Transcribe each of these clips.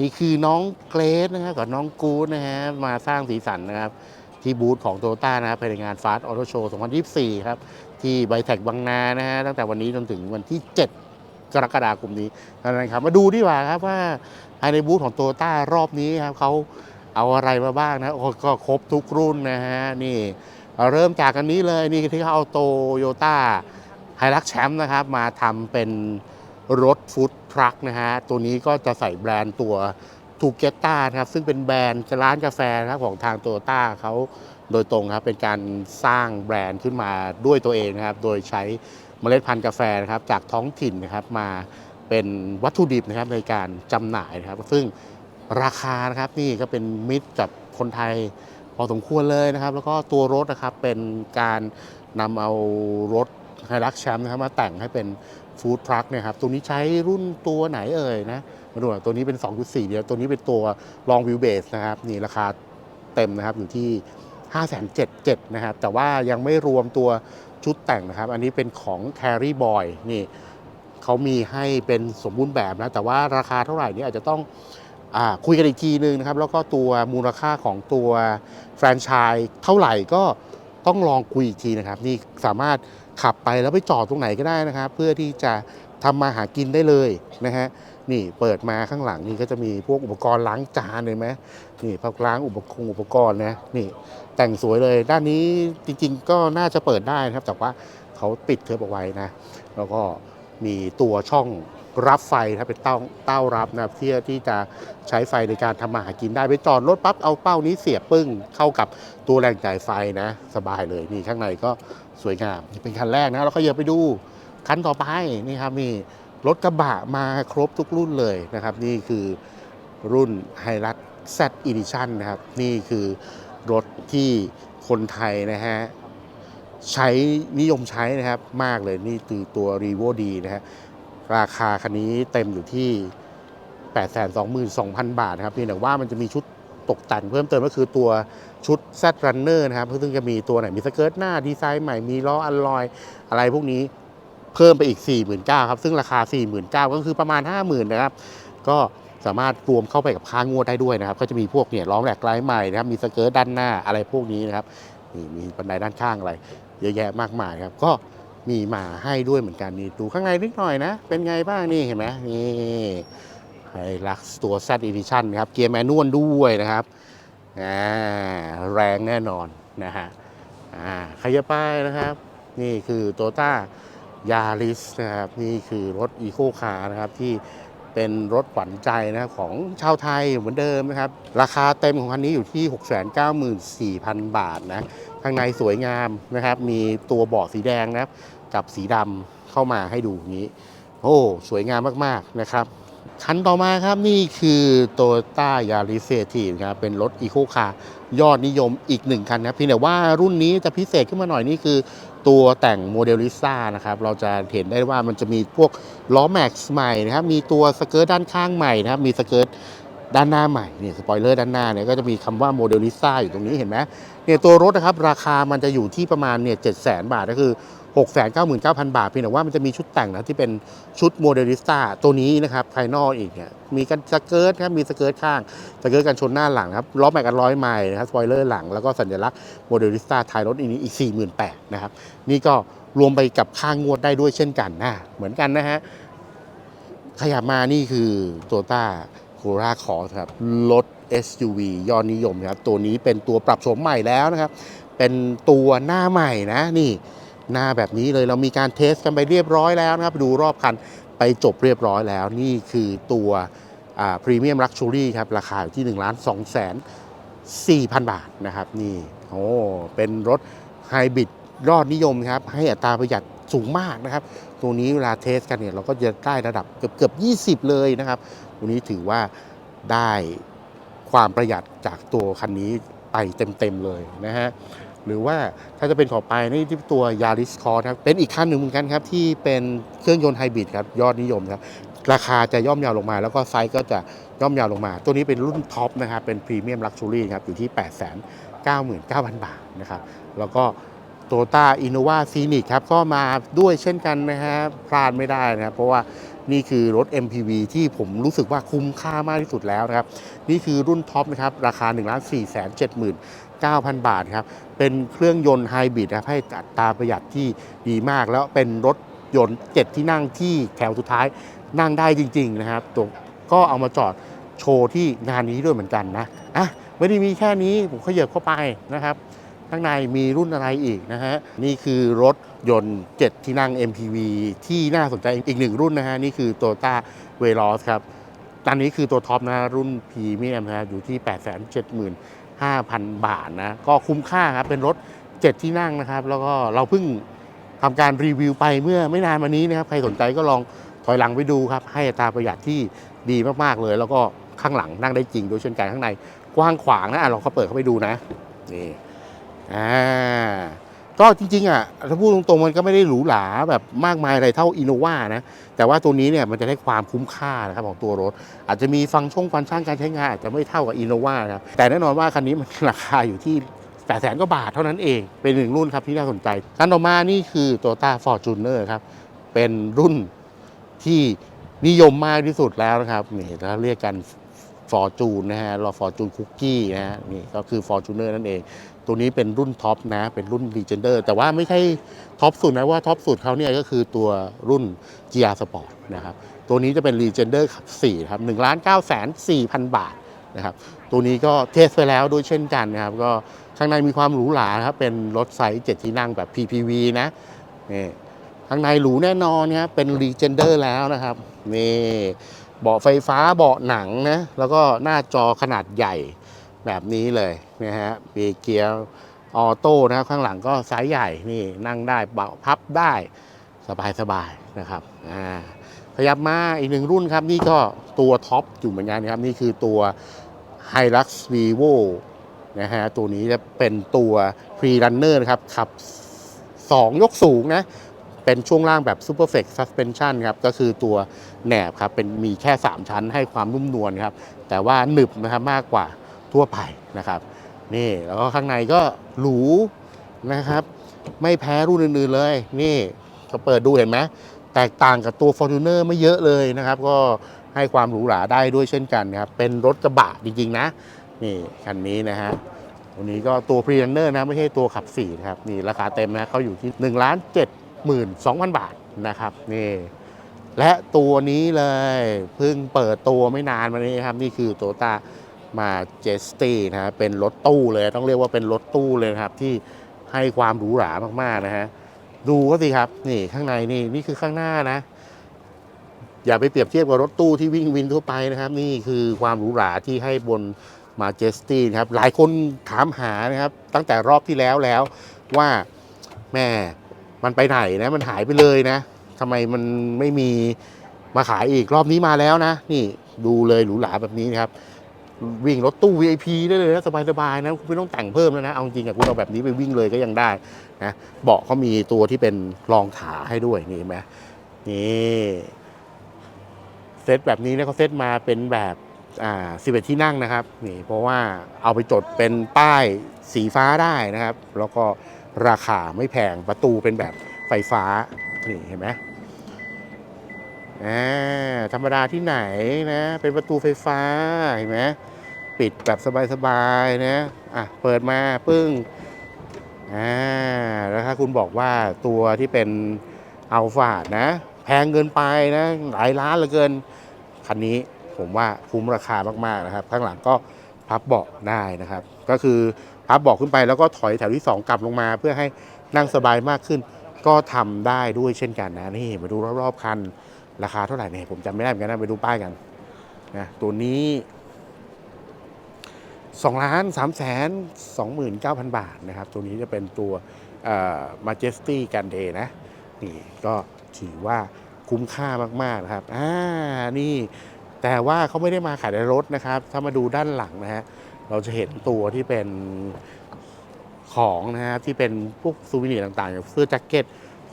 นี่คือน้องเกรซนะครับกับน้องกู๊ดนะฮะมาสร้างสีสันนะครับ ที่บูธของโตโยต้านะครับภายในงานฟาสต์ออโตโชว์ 2024 ครับ ที่ไบแท็กบางนานะฮะตั้งแต่วันนี้จนถึงวันที่ 7 กรกฎาคมนี้นะครับมาดูดีกว่าครับว่าภายในบูธของโตโยต้ารอบนี้ครับเขาเอาอะไรมาบ้างนะก็ครบทุกรุ่นนะฮะนี่เริ่มจากอันนี้เลยนี่ที่เขาเอาโตโยต้าไฮรักแชมป์นะครับ มาทำเป็นรถฟู้ด ทรัคนะฮะ ตัวนี้ก็จะใส่แบรนด์ตัวทูเกต้านะครับ ซึ่งเป็นแบรนด์ร้านกาแฟนะครับของทางโตโยต้าเขาโดยตรงครับ เป็นการสร้างแบรนด์ขึ้นมาด้วยตัวเองนะครับ โดยใช้เมล็ดพันธุ์กาแฟนะครับ จากท้องถิ่นนะครับมาเป็นวัตถุดิบนะครับในการจำหน่ายนะครับ ซึ่งราคานะครับนี่ก็เป็นมิตรกับคนไทยพอสมควรเลยนะครับ แล้วก็ตัวรถนะครับเป็นการนำเอารถไฮรักแชมป์นะครับมาแต่งให้เป็น ฟู้ดทรัคเนี่ยครับตัวนี้ใช้รุ่นตัวไหนเอ่ยนะมาดูตัวนี้เป็น 2.4 เดียวตัวนี้เป็นตัว long wheel base นะครับนี่ราคาเต็มนะครับอยู่ที่ 5 7 0 0 0นะครับแต่ว่ายังไม่รวมตัวชุดแต่งนะครับ อันนี้เป็นของ Carry Boy นี่เขามีให้เป็นสมบูรณ์แบบนะ แต่ว่าราคาเท่าไหร่นี่อาจจะต้องอคุยกันอีกทีนึงนะครับ แล้วก็ตัวมูลค่าของตัวแฟรนไชส์เท่าไหร่ก็ต้องลองคุยอีกทีนะครับ นี่สามารถ ขับไปแล้วไปจอดตรงไหนก็ได้นะครับ เพื่อที่จะทำมาหากินได้เลยนะฮะนี่เปิดมาข้างหลังนี่ก็จะมีพวกอุปกรณ์ล้างจานเลยไหมนี่พักล้างอุปกรณ์อุปกรณ์นะนี่แต่งสวยเลยด้านนี้จริง ๆ ก็น่าจะเปิดได้นะครับ แต่ว่าเขาปิดเทปเอาไว้นะ แล้วก็มีตัวช่อง รับไฟครับเป็นเต้าเต้ารับนะครับที่ที่จะใช้ไฟในการทำมาหากินได้ไปจอดรถปั๊บเอาเป้านี้เสียบปึ้งเข้ากับตัวแรงจ่ายไฟนะสบายเลยนี่ข้างในก็สวยงามนี่เป็นคันแรกนะแล้วก็อย่าไปดูคันต่อไปนี่ครับนี่รถกระบะมาครบทุกรุ่นเลยนะครับ นี่คือรุ่นไฮรั Z Edition นะครับ นี่คือรถที่คนไทยนะฮะใช้นิยมใช้นะครับมากเลยนี่คือตัว r e v o D นะฮะ ราคาคันนี้เต็มอยู่ที่ 822,000 บาทนะครับเพียงแต่ว่ามันจะมีชุดตกแต่งเพิ่มเติมก็คือตัวชุด Z Runner นะครับซึ่งจะมีตัวไหนมีสเกิร์ตหน้าดีไซน์ใหม่มีล้ออัลลอย อะไรพวกนี้เพิ่มไปอีก 49,000ครับซึ่งราคา 49,000ก็คือประมาณ 50,000นะครับก็สามารถรวมเข้าไปกับค่างวดได้ด้วยนะครับ ก็จะมีพวกเนี่ยล้อแหลกไลท์ใหม่นะครับ มีสเกิร์ตด้านหน้าอะไรพวกนี้นะครับนี่มีบันไดด้านข้างอะไร เยอะแยะมากมายครับ ก็ มีมาให้ด้วยเหมือนกันนี่ดูข้างในนิดหน่อยนะ เป็นไงบ้างนี่เห็นไหมนี่ไฮลักซ์ตัว Z Edition นครับ เกียร์แมนนวลด้วยนะครับอ่าแรงแน่นอนนะฮะอ่าขยับไปนะครับ นี่คือโตต้ายาริสนะครับ นี่คือรถอีโคคาร์นะครับที่เป็นรถขวัญใจนะครับของชาวไทยเหมือนเดิมนะครับ ราคาเต็มของคันนี้อยู่ที่ 694,000 บาทนะข้างในสวยงามนะครับ มีตัวเบาะสีแดงนะครับ กับสีดำเข้ามาให้ดูอย่างนี้ โอ้สวยงามมากๆนะครับ คันต่อมาครับนี่คือ t o y ต้ายาริเซทีครับเป็นรถอีโคคาร์ยอดนิยมอีกหนึ่งคันนะครับเพียงแต่ว่ารุ่นนี้จะพิเศษขึ้นมาหน่อยนี่คือตัวแต่งโมเดลลิซ่านะครับเราจะเห็นได้ว่ามันจะมีพวกล้อแม็กซ์ใหม่นะครับมีตัวสเกิร์ตด้านข้างใหม่นะครับมีสเกิร์ต ด้านหน้าใหม่เนี่ยสปอยเลอร์ด้านหน้าเนี่ยก็จะมีคำว่าโมเดลลิซ่าอยู่ตรงนี้เห็นไหมเนี่ยตัวรถนะครับราคามันจะอยู่ที่ประมาณเนี่ยเจ็ดแสนบาทก็คือ 6 9 9 0 0 0 บาทเพียงแต่ว่ามันจะมีชุดแต่งนะที่เป็นชุดโมเดลิสตาตัวนี้นะครับภายนอกอีกเนี่ยมีกันสเกิร์ตครับมีสเกิร์ตข้างสเกิร์ตกันชนหน้าหลังครับล้อแม็กกันร้อยไมล์นะครับสปอยเลอร์หลังแล้วก็สัญลักษณ์โมเดลิสตาท้ายรถอีกนี้อีก 48,000นะครับนี่ก็รวมไปกับค่างวดได้ด้วยเช่นกันนะเหมือนกันนะฮะขยับมานี่คือโตต้า คราคอร์ครับรถ SUV ยอดนิยมครับ ตัวนี้เป็นตัวปรับโฉมใหม่แล้วนะครับ เป็นตัวหน้าใหม่นะนี่ หน้าแบบนี้เลยเรามีการเทสกันไปเรียบร้อยแล้วนะครับ ดูรอบคันไปจบเรียบร้อยแล้ว นี่คือตัวพรีเมียมลักชัวรี่ครับ ราคาอยู่ที่1นึ่งล้านสองแสนสี่พันบาทนะครับ นี่โอ้เป็นรถไฮบริดยอดนิยมครับ ให้อัตราประหยัดสูงมากนะครับ ตัวนี้เวลาเทสกันเนี่ยเราก็จะได้ระดับเกือบเกือบ 20 เลยนะครับ วันนี้ถือว่าได้ความประหยัดจากตัวคันนี้ไปเต็มๆเลยนะฮะหรือว่าถ้าจะเป็นขอไปนี่ที่ตัวยาริสคอร์ครับเป็นอีกคันหนึ่งเหมือนกันครับ ที่เป็นเครื่องยนต์ไฮบริดครับยอดนิยมครับ ราคาจะย่อมเยาวลงมา แล้วก็ไซส์ก็จะย่อมเยาวลงมา ตัวนี้เป็นรุ่นท็อปนะครับ เป็นพรีเมียมลักชัวรี่ครับ อยู่ที่ 8 9 9 0 0 0 บาทนะครับ แล้วก็โตต้าอินโนวาซีนิกครับ ก็มาด้วยเช่นกันนะฮะพลาดไม่ได้นะครับเพราะว่า นี่คือรถ MPV ที่ผมรู้สึกว่าคุ้มค่ามากที่สุดแล้วนะครับ นี่คือรุ่นท็อปนะครับ ราคา 1 4 7 9 0 0 0 บาทครับ เป็นเครื่องยนต์ไฮบริดนะครับให้อัตราประหยัดที่ดีมาก แล้วเป็นรถยนต์7ที่นั่งที่แถวสุดท้ายนั่งได้จริง ๆ นะครับตัวก็เอามาจอดโชว์ที่งานนี้ด้วยเหมือนกันนะอะไม่ได้มีแค่นี้ผมขยับเข้าไปนะครับ ข้างในมีรุ่นอะไรอีกนะฮะ นี่คือรถยนต์ 7 ที่นั่ง MPV ที่น่าสนใจอีกหนึ่งรุ่นนะฮะ นี่คือ Toyota Veloz ครับตอนนี้คือตัวท็อปนะรุ่นพรีเมียมนะฮะอยู่ที่ 875,000 บาทนะ ก็คุ้มค่าครับ เป็นรถ 7 ที่นั่งนะครับ แล้วก็เราเพิ่งทำการรีวิวไปเมื่อไม่นานมานี้นะครับ ใครสนใจก็ลองถอยหลังไปดูครับ ให้อัตราประหยัดที่ดีมากๆเลย แล้วก็ข้างหลังนั่งได้จริงโดยเช่นกันข้างในกว้างขวางนะอะลองเขาเปิดเข้าไปดูนะนี่ อ่าก็จริงๆอะถ้าพูดตรงๆมันก็ไม่ได้หรูหราแบบมากมายอะไรเท่าอินโนวานะ แต่ว่าตัวนี้เนี่ยมันจะได้ความคุ้มค่านะครับของตัวรถ อาจจะมีฟังก์ชันฟังก์ชันการใช้งานอาจจะไม่เท่ากับอินโนวานะครับแต่แน่นอนว่าคันนี้มันราคาอยู่ที่8 0 0 0 0กว่าบาทเท่านั้นเองเป็นหนึ่งรุ่นครับที่น่าสนใจคันต่อมานี่คือ Toyota Fortuner ครับเป็นรุ่นที่นิยมมากที่สุดแล้วนะครับนี่ถ้าเรียกกัน Fortune นะฮะรอ Fortune Cookie นะฮะนี่ก็คือ Fortuner นั่นเอง ตัวนี้เป็นรุ่นท็อปนะ เป็นรุ่น Legender แต่ว่าไม่ใช่ท็อปสุดนะว่าท็อปสุดเขาเนี่ยก็คือตัวรุ่น GR Sport นะครับ ตัวนี้จะเป็น Legender ขับ4ครับ1ล้าน9แสน4พันบาทนะครับ ตัวนี้ก็เทสไปแล้วด้วยเช่นกันนะครับ ก็ข้างในมีความหรูหราครับ เป็นรถไซส์7ที่นั่งแบบ PPV นะนี่ข้างในหรูแน่นอนนะครับเป็น Legender แล้วนะครับนี่เบาะไฟฟ้าเบาะหนังนะ แล้วก็หน้าจอขนาดใหญ่ แบบนี้เลยนะฮะมีเกียร์ออโต้นะครับข้างหลังก็ไซส์ใหญ่นี่นั่งได้เบาพับได้สบายสบายนะครับอ่าขยับมาอีกหนึ่งรุ่นครับ นี่ก็ตัวท็อปอยู่เหมือนกันนะครับ นี่คือตัว Hilux Vivo นะฮะตัวนี้จะเป็นตัว Pre Runner นะครับ ขับ 2 ยกสูงนะ เป็นช่วงล่างแบบ Super Flex Suspension ครับ ก็คือตัวแหนบครับ เป็นมีแค่ 3 ชั้นให้ความนุ่มนวลครับ แต่ว่าหนึบนะครับมากกว่า ทั่วไปนะครับ นี่แล้วก็ข้างในก็หรูนะครับ ไม่แพ้รุ่นอื่นๆเลย นี่ก็เปิดดูเห็นไหมแตกต่างกับตัว Fortuner ไม่เยอะเลยนะครับ ก็ให้ความหรูหราได้ด้วยเช่นกันนะครับ เป็นรถกระบะจริงๆนะ นี่คันนี้นะฮะตัวนี้ก็ตัว p r e r u n n e r นะไม่ใช่ตัวขับ4นะครับนี่ราคาเต็มนะเขาอยู่ที่1ล้าน7 2 0 0 0บาทนะครับนี่และตัวนี้เลยเพิ่งเปิดตัวไม่นานมานี้ครับ นี่คือ Toyota มาเจสตี้นะฮะเป็นรถตู้เลยต้องเรียกว่าเป็นรถตู้เลยครับที่ให้ความหรูหรามากๆนะฮะดูก็สิครับนี่ข้างในนี่นี่คือข้างหน้านะ อย่าไปเปรียบเทียบกับรถตู้ที่วิ่งวินทั่วไปนะครับ นี่คือความหรูหราที่ให้บนมาเจสตี้นะครับหลายคนถามหานะครับ ตั้งแต่รอบที่แล้วแล้วว่าแม่มันไปไหนนะ มันหายไปเลยนะทำไมมันไม่มีมาขายอีกรอบนี้มาแล้วนะ นี่ดูเลยหรูหราแบบนี้นะครับ วิ่งรถตู้ VIP ได้เลยนะสบายๆนะคุณไม่ต้องแต่งเพิ่มแล้วนะ เอาจริงอะคุณเอาแบบนี้ไปวิ่งเลยก็ยังได้นะเบาะเขามีตัวที่เป็นรองขาให้ด้วยนี่เห็นไหมนี่เซตแบบนี้เนี่ยเขาเซตมาเป็นแบบอ่า11ที่นั่งนะครับนี่เพราะว่าเอาไปจดเป็นป้ายสีฟ้าได้นะครับ แล้วก็ราคาไม่แพงประตูเป็นแบบไฟฟ้านี่เห็นไหม อ่าธรรมดาที่ไหนนะ เป็นประตูไฟฟ้าเห็นไหมปิดแบบสบายๆนะอะเปิดมาปึ้งอ่าแล้วถ้าคุณบอกว่าตัวที่เป็นอัลฟาดนะ แพงเกินไปนะหลายล้านเหลือเกิน คันนี้ผมว่าคุ้มราคามากๆนะครับ ข้างหลังก็พับเบาะได้นะครับ ก็คือพับเบาะขึ้นไปแล้วก็ถอยแถวที่ 2 กลับลงมาเพื่อให้นั่งสบายมากขึ้น ก็ทำได้ด้วยเช่นกันนะนี่มาดูรอบๆคัน ราคาเท่าไหร่เนี่ยผมจำไม่ได้เหมือนกันนะไปดูป้ายกันนะตัวนี้2ล้าน3แสน29,000บาทนะครับ ตัวนี้จะเป็นตัวมาเจสตี้กันเดย์นะ นี่ก็ถือว่าคุ้มค่ามาก ๆ นะครับ อ่า นี่ แต่ว่าเขาไม่ได้มาขายในรถนะครับ ถ้ามาดูด้านหลังนะฮะ เราจะเห็นตัวที่เป็นของนะฮะ ที่เป็นพวกซูวินียต่าง ๆ อย่างเสื้อแจ็คเก็ต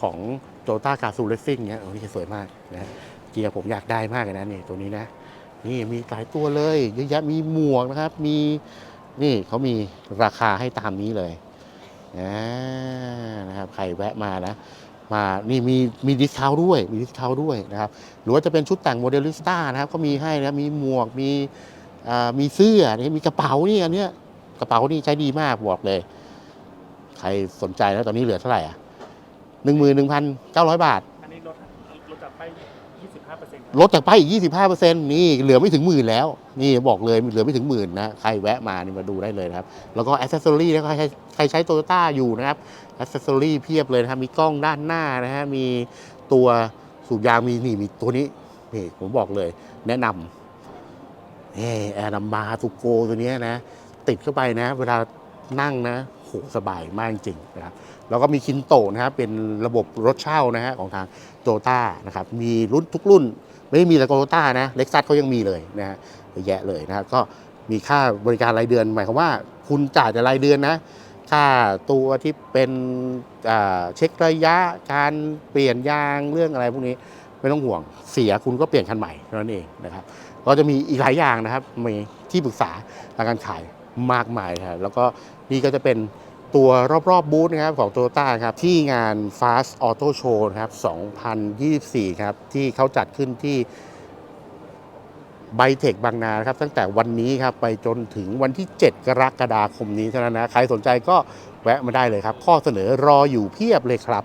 ของโตต้าคาซูเลสซิ่งเนี้ยโอ้นี่สวยมากนะเกียร์ผมอยากได้มากเลยนะนี่ตัวนี้นะนี่มีหลายตัวเลยเยอะแยะมีหมวกนะครับ มีนี่เขามีราคาให้ตามนี้เลยนะครับใครแวะมานะมานี่มีมีดิสคาวด้วยมีดิสคาวด้วยนะครับหรือว่าจะเป็นชุดแต่งโมเดลิสต้านะครับก็มีให้นะมีหมวกมีอ่ามีเสื้อนี่มีกระเป๋านี่อันเนี้ยกระเป๋านี่ใช้ดีมากบอกเลย ใครสนใจแล้วตอนนี้เหลือเท่าไหร่อะ หนึ่งหมื่นหนึ่งพันเก้าร้อยบาท อันนี้ลดลดจากไป25เปอร์เซ็นต์ลดจากป้ายอีก 25%นี่เหลือไม่ถึงหมื่นแล้ว นี่บอกเลยเหลือไม่ถึงหมื่นนะ ใครแวะมานี่มาดูได้เลยนะครับ แล้วก็อ c เซสซอรี่นะใครใครใช้โตโยต้าอยู่นะครับอ c เซสซอรี่เพียบเลยนะครับ มีกล้องด้านหน้านะฮะ มีตัวสูบยางมีนี่มีตัวนี้นี่ผมบอกเลยแนะนำนี่แอร์นัมมาตุโกตัวเนี้ยนะ ติดเข้าไปนะ เวลานั่งนะโหสบายมากจริงๆนะครับ แล้วก็มีคินโตนะครับเป็นระบบรถเช่านะฮะของทางโตต้านะครับมีรุ่นทุกรุ่น ไม่ได้มีแต่โตโยต้านะเล็กซัสเขายังมีเลยนะฮะเยอะแยะเลยนะครับก็มีค่าบริการรายเดือน หมายความว่าคุณจ่ายแต่รายเดือนนะค่าตัวที่เป็นเช็คระยะการเปลี่ยนยางเรื่องอะไรพวกนี้ไม่ต้องห่วงเสียคุณก็เปลี่ยนคันใหม่เท่านั้นเองนะครับก็จะมีอีกหลายอย่างนะครับมีที่ปรึกษาทางการขายมากมายครับแล้วก็นี่ก็จะเป็น ตัวรอบๆบูธนะครับของโตโยต้าครับที่งาน Fast Auto Show นะครับ 2024 ครับ ที่เขาจัดขึ้นที่ไบเทคบางนาครับ ตั้งแต่วันนี้ครับ ไปจนถึงวันที่ 7 กรกฎาคมนี้เท่านั้นนะ ใครสนใจก็แวะมาได้เลยครับ ข้อเสนอรออยู่เพียบเลยครับ